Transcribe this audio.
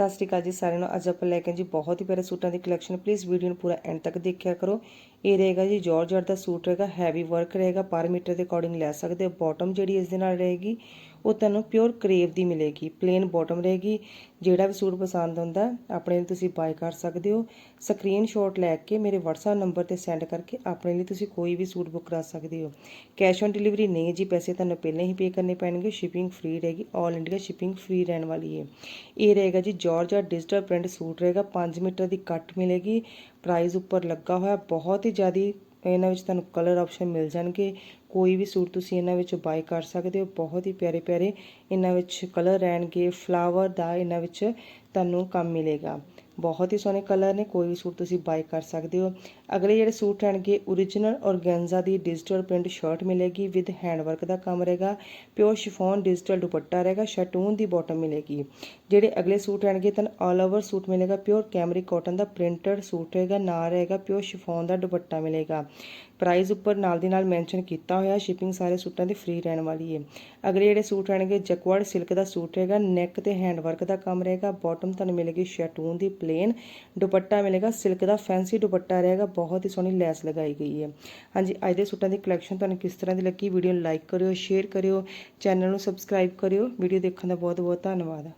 ਸਤਿ ਸ਼੍ਰੀ ਅਕਾਲ ਜੀ ਸਾਰਿਆਂ ਨੂੰ। ਅੱਜ ਆਪਾਂ ਲੈ ਕੇ ਜੀ ਬਹੁਤ ਹੀ ਪਿਆਰੇ ਸੂਟਾਂ ਦੀ ਕਲੈਕਸ਼ਨ ਪਲੀਜ਼ ਵੀਡੀਓ ਨੂੰ ਪੂਰਾ ਐਂਡ ਤੱਕ ਦੇਖਿਆ ਕਰੋ। ਇਹ ਰਹੇਗਾ ਜੀ ਜਾਰਜਟ ਦਾ ਸੂਟ ਰਹੇਗਾ ਹੈਵੀ ਵਰਕ ਰਹੇਗਾ ਪਰ ਮੀਟਰ ਦੇ ਅਕੋਰਡਿੰਗ ਲੈ ਸਕਦੇ ਹੋ। ਬਾਟਮ ਜਿਹੜੀ ਇਸ ਦੇ ਨਾਲ ਰਹੇਗੀ ਉਹ ਤੁਹਾਨੂੰ ਪਿਓਰ ਕਰੇਵ ਦੀ ਮਿਲੇਗੀ ਪਲੇਨ ਬਾਟਮ ਰਹੇਗੀ। ਜਿਹੜਾ ਵੀ ਸੂਟ ਪਸੰਦ ਹੁੰਦਾ ਆਪਣੇ ਲਈ ਤੁਸੀਂ ਬਾਈ ਕਰ ਸਕਦੇ ਹੋ। ਸਕਰੀਨਸ਼ਾਟ ਲੈ ਕੇ ਮੇਰੇ WhatsApp ਨੰਬਰ ਤੇ ਸੈਂਡ ਕਰਕੇ ਆਪਣੇ ਲਈ ਤੁਸੀਂ ਕੋਈ ਵੀ ਸੂਟ ਬੁੱਕ ਕਰਾ ਸਕਦੇ ਹੋ। ਕੈਸ਼ ਔਨ ਡਿਲੀਵਰੀ ਨਹੀਂ ਜੀ, ਪੈਸੇ ਤੁਹਾਨੂੰ ਪਹਿਲਾਂ ਹੀ ਪੇ ਕਰਨੇ ਪੈਣਗੇ। ਸ਼ਿਪਿੰਗ ਫ੍ਰੀ ਰਹੇਗੀ 올 ਇੰਡੀਆ ਸ਼ਿਪਿੰਗ ਫ੍ਰੀ ਰਹਿਣ ਵਾਲੀ ਹੈ ਇਹ ਰਹੇਗਾ ਜੀ ਜਾਰਜਟ ਡਿਜੀਟਲ ਪ੍ਰਿੰਟ ਸੂਟ ਰਹੇਗਾ 5 ਮੀਟਰ ਦੀ ਕੱਟ ਮਿਲੇਗੀ। ਪ੍ਰਾਈਸ ਉੱਪਰ ਲੱਗਾ ਹੋਇਆ, ਬਹੁਤ ਹੀ ਜ਼ਿਆਦੀ ਇਹਨਾਂ ਵਿੱਚ ਤੁਹਾਨੂੰ ਕਲਰ ਆਪਸ਼ਨ ਮਿਲ ਜਾਣਗੇ। ਕੋਈ ਵੀ ਸੂਟ ਤੁਸੀਂ ਇਹਨਾਂ ਵਿੱਚੋਂ ਬਾਏ ਕਰ ਸਕਦੇ ਹੋ, ਬਹੁਤ ਹੀ ਪਿਆਰੇ ਪਿਆਰੇ ਇਹਨਾਂ ਵਿੱਚ ਕਲਰ ਰਹਿਣਗੇ ਫਲਾਵਰ ਦਾ ਇਹਨਾਂ ਵਿੱਚ ਤੁਹਾਨੂੰ ਕੰਮ ਮਿਲੇਗਾ। ਬਹੁਤ ਹੀ ਸੋਹਣੇ ਕਲਰ ਨੇ, ਕੋਈ ਵੀ ਸੂਟ ਤੁਸੀਂ ਬਾਈ ਕਰ ਸਕਦੇ ਹੋ। ਅਗਲੇ ਜਿਹੜੇ ਸੂਟ ਰਹਿਣਗੇ origignal ਔਰਗੈਂਜ਼ਾ ਦੀ ਡਿਜੀਟਲ ਪ੍ਰਿੰਟ ਸ਼ਰਟ ਮਿਲੇਗੀ ਵਿਦ ਹੈਂਡਵਰਕ ਦਾ ਕੰਮ ਰਹੇਗਾ। ਪਿਓਰ ਸ਼ਿਫੋਨ ਡਿਜੀਟਲ ਦੁਪੱਟਾ ਰਹੇਗਾ ਸ਼ਟੂਨ ਦੀ ਬਾਟਮ ਮਿਲੇਗੀ। ਜਿਹੜੇ ਅਗਲੇ ਸੂਟ ਰਹਿਣਗੇ, ਤੁਹਾਨੂੰ ਆਲ ਓਵਰ ਸੂਟ ਮਿਲੇਗਾ। ਪਿਓਰ ਕੈਮਰਿਕ ਕਾਟਨ ਦਾ ਪ੍ਰਿੰਟਡ ਸੂਟ ਰਹੇਗਾ, ਨਾਲ ਰਹੇਗਾ ਪਿਓਰ ਸ਼ਿਫੋਨ ਦਾ ਦੁਪੱਟਾ ਮਿਲੇਗਾ। ਪ੍ਰਾਈਸ ਉੱਪਰ ਨਾਲ ਦੀ ਨਾਲ ਮੈਂਸ਼ਨ ਕੀਤਾ ਹੋਇਆ ਸ਼ਿਪਿੰਗ ਸਾਰੇ ਸੂਟਾਂ ਦੀ ਫ੍ਰੀ ਰਹਿਣ ਵਾਲੀ ਹੈ ਅਗਲੇ ਜਿਹੜੇ ਸੂਟ ਰਹਿਣਗੇ ਜਕਵਰਡ ਸਿਲਕ ਦਾ ਸੂਟ ਰਹੇਗਾ ਨੈਕ ਤੇ ਹੈਂਡ ਵਰਕ ਦਾ ਕੰਮ ਰਹੇਗਾ ਬਾਟਮ ਤੁਹਾਨੂੰ ਮਿਲੇਗੀ ਸ਼ੈਟੂਨ ਦੀ ਪਲੇਨ ਦੁਪੱਟਾ ਮਿਲੇਗਾ ਸਿਲਕ ਦਾ ਫੈਂਸੀ ਦੁਪੱਟਾ ਰਹੇਗਾ, ਬਹੁਤ ਹੀ ਸੋਹਣੀ ਲੈਸ ਲਗਾਈ ਗਈ ਹੈ ਹਾਂਜੀ, ਅੱਜ ਦੇ ਸੂਟਾਂ ਦੀ ਕਲੈਕਸ਼ਨ ਤੁਹਾਨੂੰ ਕਿਸ ਤਰ੍ਹਾਂ ਦੀ ਲੱਗੀ ਵੀਡੀਓ ਨੂੰ ਲਾਈਕ ਕਰਿਓ ਸ਼ੇਅਰ ਕਰਿਓ ਚੈਨਲ ਨੂੰ ਸਬਸਕ੍ਰਾਈਬ ਕਰਿਓ ਵੀਡੀਓ ਦੇਖਣ ਦਾ ਬਹੁਤ ਬਹੁਤ ਧੰਨਵਾਦ।